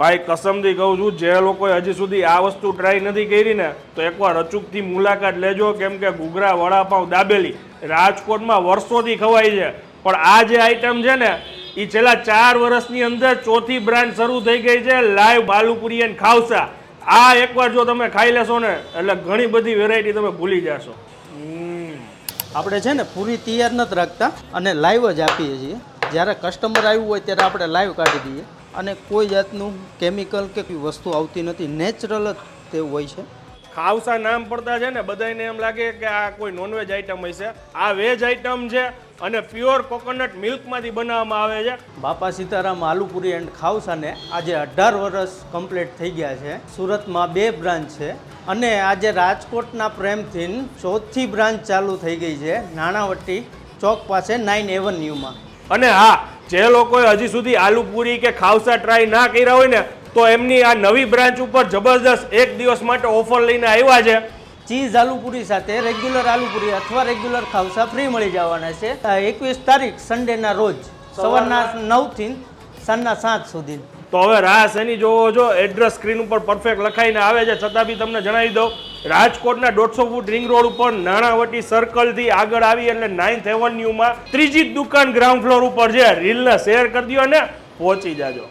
ભાઈ, કસમથી કહું છું, જે લોકોએ હજી સુધી આ વસ્તુ ટ્રાય નથી કરી ને, તો એકવાર અચૂકથી મુલાકાત લેજો, કેમ કે ઘૂઘરા વડાપાઉં દાબેલી રાજકોટમાં વર્ષોથી ખવાય છે. પણ આ જે આઈટમ છે ને એ છેલ્લા ચાર વર્ષની અંદર ચોથી બ્રાન્ડ શરૂ થઈ ગઈ છે, લાઈવ બાલુપુરી એન્ડ ખાવસા. આ એકવાર જો તમે ખાઈ લેશો ને, એટલે ઘણી બધી વેરાયટી તમે ભૂલી જશો. આપણે છે ને પૂરી તૈયાર નથી રાખતા અને લાઈવ જ આપીએ છીએ. જ્યારે કસ્ટમર આવ્યું હોય ત્યારે આપણે લાઈવ કાઢી દઈએ. અને કોઈ જાતનું કેમિકલ કે કોઈ વસ્તુ આવતી નથી નેચરલ જ તે હોય છે. ખાવસા નામ પડતા છે ને બધાને એમ લાગે કે આ કોઈ નોનવેજ આઈટમ હશે. આ વેજ આઈટમ છે અને પ્યોર કોકોનટ મિલ્કમાંથી બનાવવામાં આવે છે. બાપા સીતારામ આલુપુરી એન્ડ ખાવસાને આજે અઢાર વર્ષ કમ્પ્લીટ થઈ ગયા છે. સુરતમાં બે બ્રાન્ચ છે અને આજે રાજકોટના પ્રેમથી ચોથી બ્રાન્ચ ચાલુ થઈ ગઈ છે. નાણાવટી ચોક પાસે નાઇન એવન્યુમાં અને હા જે લોકોએ હજી સુધી આલુપુરી કે ખાવસા ટ્રાય ના કર્યા હોય ને તો એમની આ નવી બ્રાન્ચ ઉપર જબરદસ્ત એક દિવસ માટે ઓફર લઈને આવ્યા છે. ચીઝ આલુપુરી સાથે રેગ્યુલર આલુપુરી અથવા રેગ્યુલર ખાવસા ફ્રી મળી જવાના છે. એકવીસ તારીખ સન્ડેના રોજ સવારના નવથી સાંજના સાત સુધી. તો હવે રાહ શેની જોવો છો એડ્રેસ સ્ક્રીન ઉપર પરફેક્ટ લખાઈને આવે છે, છતાં બી તમને જણાવી દઉં. રાજકોટના દોઢસો ફૂટ રિંગ રોડ ઉપર નાણાવટી સર્કલથી આગળ આવી એટલે નાઇન્થ એવન્યુમાં ત્રીજી દુકાન ગ્રાઉન્ડ ફ્લોર ઉપર છે. રીલને શેર કરી દો અને પહોંચી જાજો.